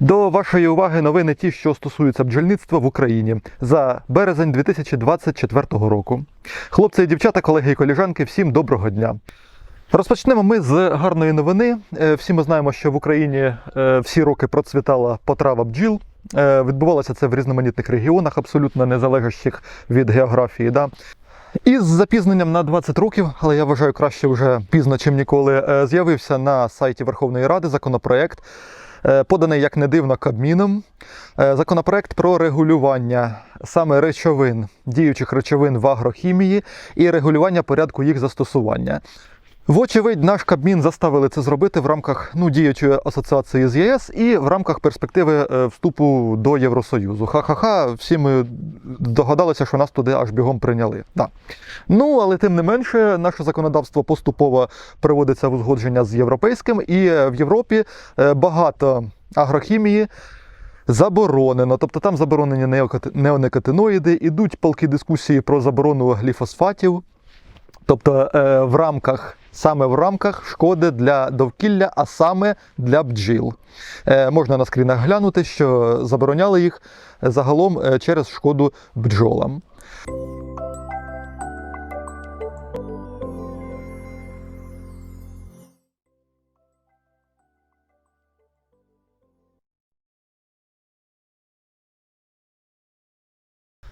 До вашої уваги новини ті, що стосуються бджільництва в Україні за березень 2024 року. Хлопці і дівчата, колеги і коліжанки, всім доброго дня. Розпочнемо ми з гарної новини. Е, Всі ми знаємо, що в Україні е, всі роки процвітала потрава бджіл. Е, Відбувалося це в різноманітних регіонах, абсолютно незалежащих від географії. Да? І з запізненням на 20 років, але я вважаю краще вже пізно, чим ніколи, з'явився на сайті Верховної Ради законопроект, поданий як не дивно Кабміном. Е, Законопроект про регулювання саме речовин, діючих речовин в агрохімії і регулювання порядку їх застосування. Вочевидь, наш Кабмін заставили це зробити в рамках ну, діючої асоціації з ЄС і в рамках перспективи е, вступу до Євросоюзу. Ха-ха-ха, всі ми догадалися, що нас туди аж бігом прийняли. Да. Ну, але тим не менше, наше законодавство поступово приводиться в узгодження з європейським, і е, в Європі е, багато агрохімії. Заборонено, тобто там заборонені неонекотиноїди, ідуть палки дискусії про заборону гліфосфатів, тобто е, в рамках, саме в рамках шкоди для довкілля, а саме для бджіл. Е, можна на скрінах глянути, що забороняли їх загалом е, через шкоду бджолам.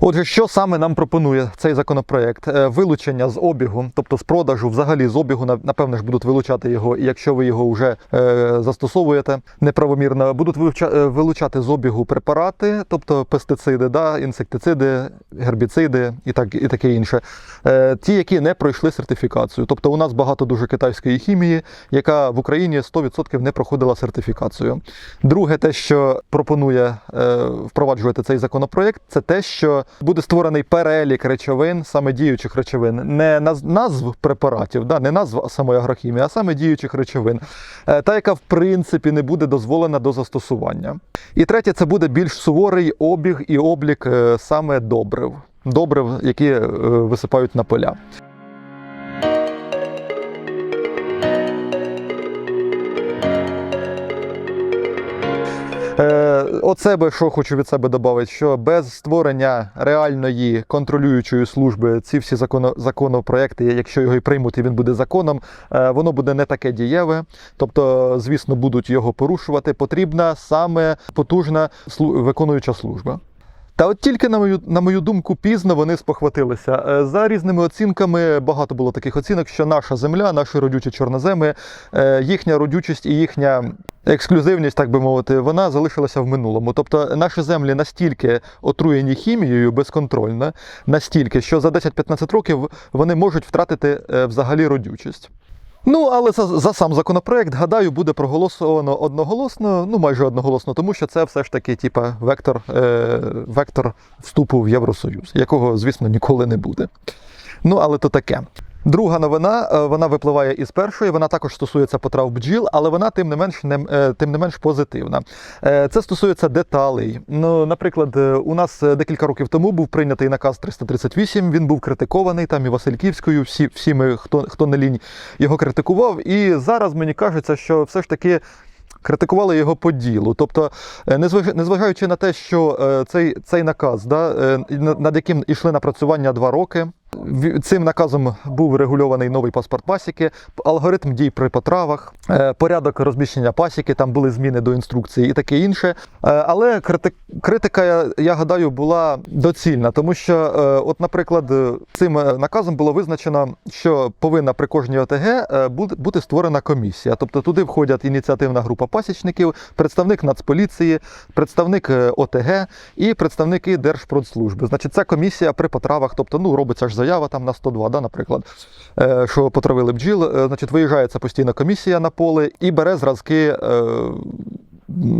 Отже, що саме нам пропонує цей законопроект? Е, Вилучення з обігу, тобто з продажу, взагалі з обігу, на- напевне ж будуть вилучати його, і якщо ви його вже е, застосовуєте неправомірно, будуть е, вилучати з обігу препарати, тобто пестициди, да, інсектициди, гербіциди і так і таке інше. Ті, які не пройшли сертифікацію. Тобто у нас багато дуже китайської хімії, яка в Україні 100% не проходила сертифікацію. Друге, те, що пропонує впроваджувати цей законопроект, це те, що буде створений перелік речовин, саме діючих речовин, не назв препаратів, да, не назв самої агрохімії, а саме діючих речовин, е, та яка в принципі не буде дозволена до застосування. І третє, це буде більш суворий обіг і облік е, саме добрив. Добрив, які е, висипають на поля. От себе, що хочу від себе додати, що без створення реальної контролюючої служби ці всі законо, законопроекти, якщо його і приймуть, і він буде законом, е, воно буде не таке дієве. Тобто, звісно, будуть його порушувати. Потрібна саме потужна слу- виконуюча служба. Та от тільки на мою на мою думку, пізно вони спохватилися. Е, За різними оцінками багато було таких оцінок, що наша земля, наші родючі чорноземи, е, їхня родючість і їхня ексклюзивність, так би мовити, вона залишилася в минулому. Тобто наші землі настільки отруєні хімією безконтрольно, настільки, що за 10-15 років вони можуть втратити е, взагалі родючість. Ну, але за, за сам законопроект, гадаю, буде проголосовано одноголосно, ну майже одноголосно, тому що це все ж таки, типа, вектор, е, вектор вступу в Євросоюз, якого, звісно, ніколи не буде. Ну, але то таке. Друга новина, е, вона випливає із першої, вона також стосується потрав бджіл, але вона тим не менш не, е, тим не менш позитивна. Е, Це стосується деталей. Ну, наприклад, у нас декілька років тому був прийнятий наказ 338, він був критикований там і Васильківською, всі, всі ми, хто, хто не лінь, його критикував. І зараз мені кажеться, що все ж таки. Критикували його по ділу, тобто, незваж- незважаючи на те, що цей, цей наказ, да, над яким йшли напрацювання два роки, цим наказом був регульований новий паспорт пасіки, алгоритм дій при потравах, е, порядок розміщення пасіки, там були зміни до інструкції і таке інше. Е, Але крити- критика, я, гадаю, була доцільна, тому що, е, от, наприклад, цим наказом було визначено, що повинна при кожній ОТГ бути- створена комісія. Тобто туди входять ініціативна група пасічників, представник Нацполіції, представник ОТГ і представники Держпродслужби. Значить, ця комісія при потравах, тобто ну, робиться ж заява там на 102, да, наприклад, е, що потравили бджіл. е, Значить, виїжджає ця постійна комісія на поле і бере зразки. е,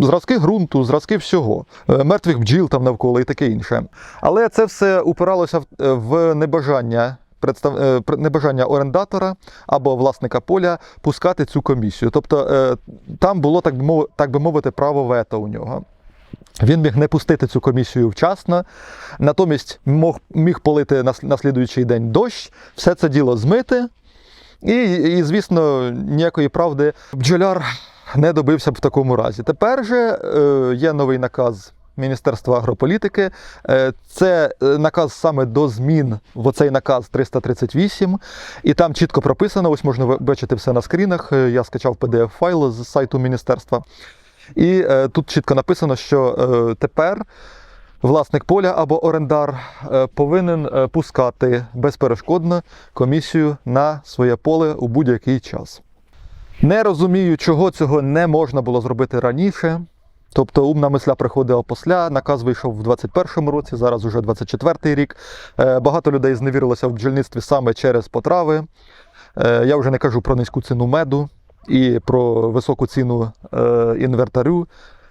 Зразки ґрунту, зразки всього, мертвих бджіл там навколо і таке інше. Але це все упиралося в, небажання представ... небажання орендатора або власника поля пускати цю комісію. Тобто там було, так би мовити, право вето у нього. Він міг не пустити цю комісію вчасно, натомість мог, міг полити на, на слідуючий день дощ, все це діло змити. І, і звісно, ніякої правди бджоляр не добився б в такому разі. Тепер же е, є новий наказ. Міністерства агрополітики. Е, Це е, наказ саме до змін в оцей наказ 338. І там чітко прописано, ось можна бачити все на скрінах. Е, Я скачав PDF-файл з сайту міністерства. І е, тут чітко написано, що е, тепер власник поля або орендар е, повинен е, пускати безперешкодно комісію на своє поле у будь-який час. Не розумію, чого цього не можна було зробити раніше. Тобто умна мисля приходила після, наказ вийшов в 21-му році, зараз уже 24-й рік. Е, Багато людей зневірилося в бджільництві саме через потрави. Е, Я вже не кажу про низьку ціну меду і про високу ціну е, інвертарю,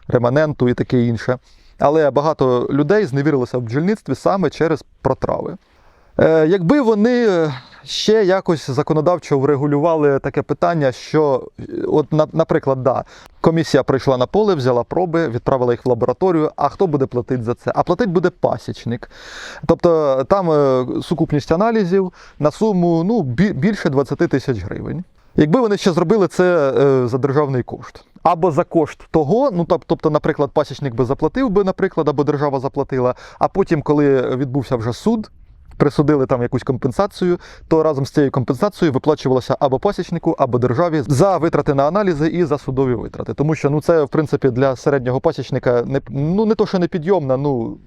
реманенту і таке інше. Але багато людей зневірилося в бджільництві саме через протрави. Е, Якби вони ще якось законодавчо врегулювали таке питання, що, от, наприклад, да, комісія прийшла на поле, взяла проби, відправила їх в лабораторію. А хто буде платити за це? А платить буде пасічник. Тобто там е, сукупність аналізів на суму ну, більше 20 тисяч гривень. Якби вони ще зробили це е, за державний кошт. Або за кошт того, ну тоб- тобто, наприклад, пасічник би заплатив би, наприклад, або держава заплатила, а потім, коли відбувся вже суд, присудили там якусь компенсацію, то разом з цією компенсацією виплачувалося або пасічнику, або державі за витрати на аналізи і за судові витрати. Тому що ну це в принципі для середнього пасічника не ну не то, що не підйомна, ну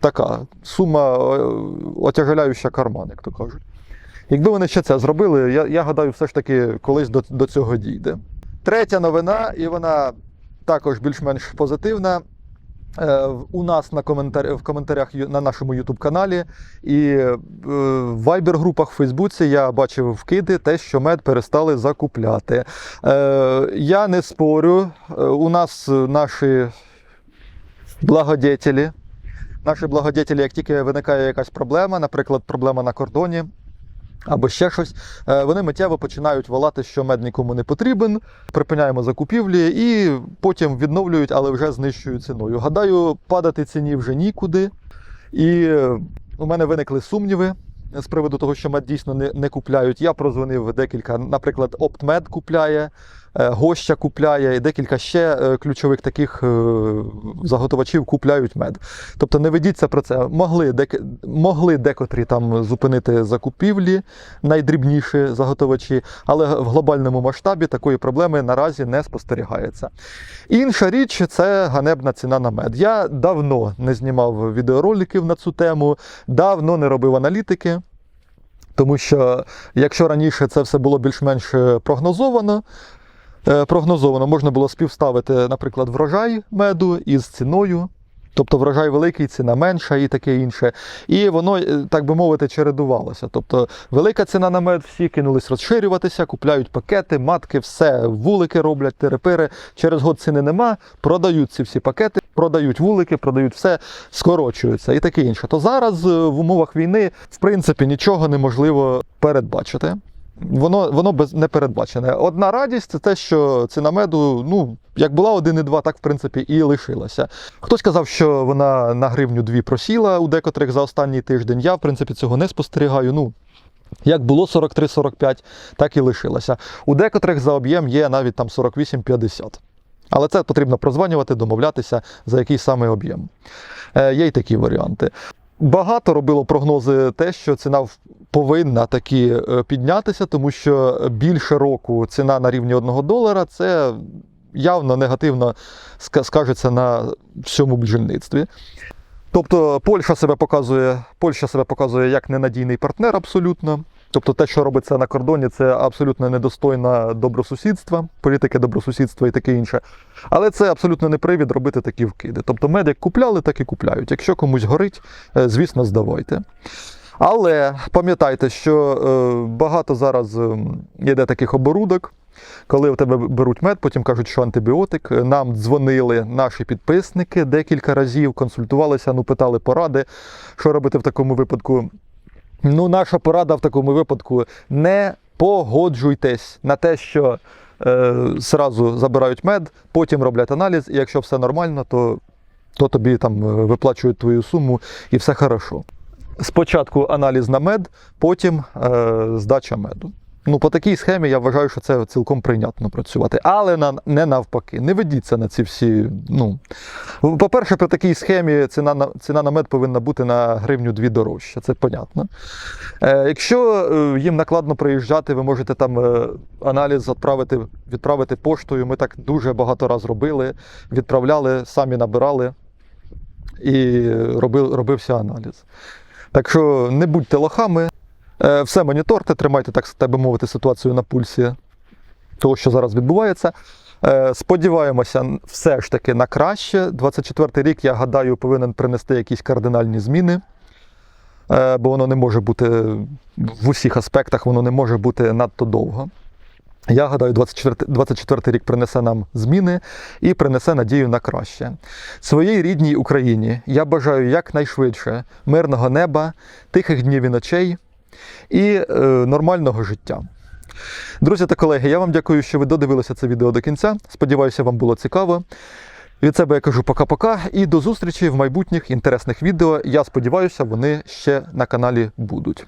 така сума е, отяжеляюча карман, як то кажуть. Якби вони ще це зробили, я, я гадаю, все ж таки колись до, до цього дійде. Третя новина, і вона також більш-менш позитивна. Е, У нас на коментар... в коментарях на нашому YouTube каналі і е, в Viber-групах в Фейсбуці я бачив вкиди, те, що мед перестали закупляти. Е, Я не спорю, у нас наші благодетелі, наші благодетелі, як тільки виникає якась проблема, наприклад, проблема на кордоні. Або ще щось, е, вони миттєво починають волати, що мед нікому не потрібен, припиняємо закупівлі і потім відновлюють, але вже з ціною. Гадаю, падати ціні вже нікуди. І е, у мене виникли сумніви з приводу того, що мед дійсно не, не купляють. Я прозвонив декілька, наприклад, Оптмед купляє, Гоща купляє, і декілька ще е, ключових таких е, заготовачів купляють мед. Тобто не ведіться про це. Могли, дек... могли декотрі там зупинити закупівлі, найдрібніші заготовачі, але в глобальному масштабі такої проблеми наразі не спостерігається. Інша річ це ганебна ціна на мед. Я давно не знімав відеороликів на цю тему, давно не робив аналітики. Тому що якщо раніше це все було більш-менш е, прогнозовано, е, прогнозовано можна було співставити, наприклад, врожай меду із ціною. Тобто врожай великий, ціна менша і таке інше. І воно, е, так би мовити, чередувалося. Тобто велика ціна на мед, всі кинулись розширюватися, купляють пакети, матки, все, вулики роблять, терепири. Через год ціни нема, продають ці всі пакети, продають вулики, продають все, скорочуються і таке інше. То зараз е, в умовах війни, в принципі, нічого неможливо передбачити. Воно, воно без не передбачене. Одна радість це те, що ціна меду, ну, як була 1,2, так в принципі і лишилася. Хтось казав, що вона на гривню дві просіла у декотрих за останній тиждень. Я, в принципі, цього не спостерігаю. Ну, як було 43-45, так і лишилося. У декотрих за об'єм є навіть там 48-50. Але це потрібно прозванювати, домовлятися, за який саме об'єм. Е, є й такі варіанти. Багато робило прогнози те, що ціна повинна таки е, піднятися, тому що більше року ціна на рівні 1 долара це явно негативно скажеться на всьому бджільництві. Тобто Польща себе показує, Польща себе показує як ненадійний партнер абсолютно. Тобто те, що робиться на кордоні, це абсолютно недостойна добросусідства, політики добросусідства і таке інше. Але це абсолютно не привід робити такі вкиди. Тобто мед як купляли, так і купляють. Якщо комусь горить, е, звісно, здавайте. Але пам'ятайте, що е, багато зараз ем, йде таких оборудок, коли в тебе беруть мед, потім кажуть, що антибіотик. Нам дзвонили наші підписники декілька разів, консультувалися, ну питали поради, що робити в такому випадку. Ну, наша порада в такому випадку не погоджуйтесь на те, що е, сразу забирають мед, потім роблять аналіз, і якщо все нормально, то, то тобі там е, виплачують твою суму і все хорошо. Спочатку аналіз на мед, потім е, здача меду. Ну, по такій схемі я вважаю, що це цілком прийнятно працювати. Але на, не навпаки. Не ведіться на ці всі. Ну. По-перше, при такій схемі ціна на, ціна на мед повинна бути на гривню дві дорожче, це понятно. Е, якщо е, їм накладно приїжджати, ви можете там е, аналіз відправити, відправити поштою. Ми так дуже багато разів робили, відправляли, самі набирали і робив, робився аналіз. Так що не будьте лохами, все моніторте, тримайте, так, так би мовити, ситуацію на пульсі того, що зараз відбувається. Е, Сподіваємося, все ж таки на краще. 24-й рік, я гадаю, повинен принести якісь кардинальні зміни, е, бо воно не може бути в усіх аспектах, воно не може бути надто довго. Я гадаю, 24, 24 рік принесе нам зміни і принесе надію на краще. Своїй рідній Україні я бажаю якнайшвидше мирного неба, тихих днів і ночей і е, нормального життя. Друзі та колеги, я вам дякую, що ви додивилися це відео до кінця. Сподіваюся, вам було цікаво. Від себе я кажу пока-пока і до зустрічі в майбутніх інтересних відео. Я сподіваюся, вони ще на каналі будуть.